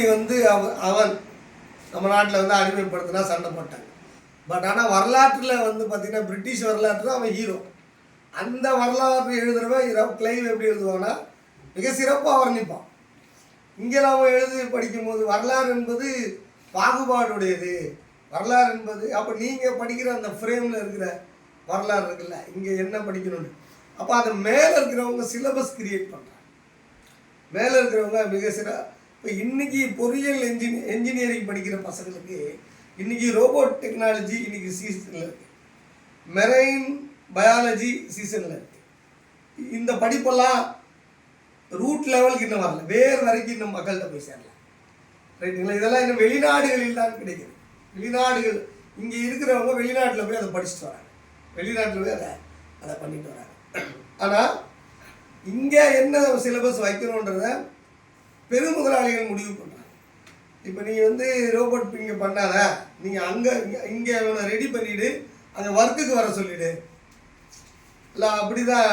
வந்து அவ- அவன் நம்ம நாட்டில் வந்து அடிமைப்படுத்தினா சண்டை போட்டாங்க. பட் ஆனால் வரலாற்றில் வந்து பார்த்தீங்கன்னா பிரிட்டிஷ் வரலாற்று தான் அவன் ஹீரோ அந்த வரலாறு எழுதுகிறவன் கிளைவ் எப்படி எழுதுவான்னா மிக சிறப்பாக வர்ணிப்பான். இங்கே நாம் எழுதி படிக்கும்போது வரலாறு என்பது பாகுபாடுடையது. வரலாறு என்பது அப்போ நீங்கள் படிக்கிற அந்த ஃப்ரேமில் இருக்கிற வரலாறு இருக்குல்ல இங்கே என்ன படிக்கணும்னு. அப்போ அது மேலே இருக்கிறவங்க சிலபஸ் கிரியேட் பண்ணுறாங்க மேலே இருக்கிறவங்க மிக சிற இப்போ இன்னைக்கு பொறியியல் என்ஜின் என்ஜினியரிங் படிக்கிற பசங்களுக்கு இன்னைக்கு ரோபோட் டெக்னாலஜி இன்னைக்கு சீசனில் இருக்கு. மெரைன் பயாலஜி சீசனில் இருக்கு. இந்த படிப்பெல்லாம் ரூட் லெவலுக்கு இன்னும் வரல. வேர் வரைக்கும் இன்னும் மக்கள்கிட்ட போய் சேரல ரைட்டுங்களா இதெல்லாம் இன்னும் வெளிநாடுகளில் தான் கிடைக்கிது. வெளிநாடுகள் இங்கே இருக்கிறவங்க வெளிநாட்டில் போய் அதை படிச்சுட்டு வராங்க. வெளிநாட்டில் போய் அதை அதை பண்ணிட்டு வராங்க. ஆனால் இங்கே என்ன சிலபஸ் வைக்கணுன்றத பெருமுதலாளிகள் முடிவு பண்ணுறாங்க இப்போ நீங்கள் வந்து ரோபோட் இங்கே பண்ணாத. நீங்கள் அங்கே இங்கே அவனை ரெடி பண்ணிவிடு அங்கே ஒர்க்குக்கு வர சொல்லிவிடு இல்லை அப்படி தான்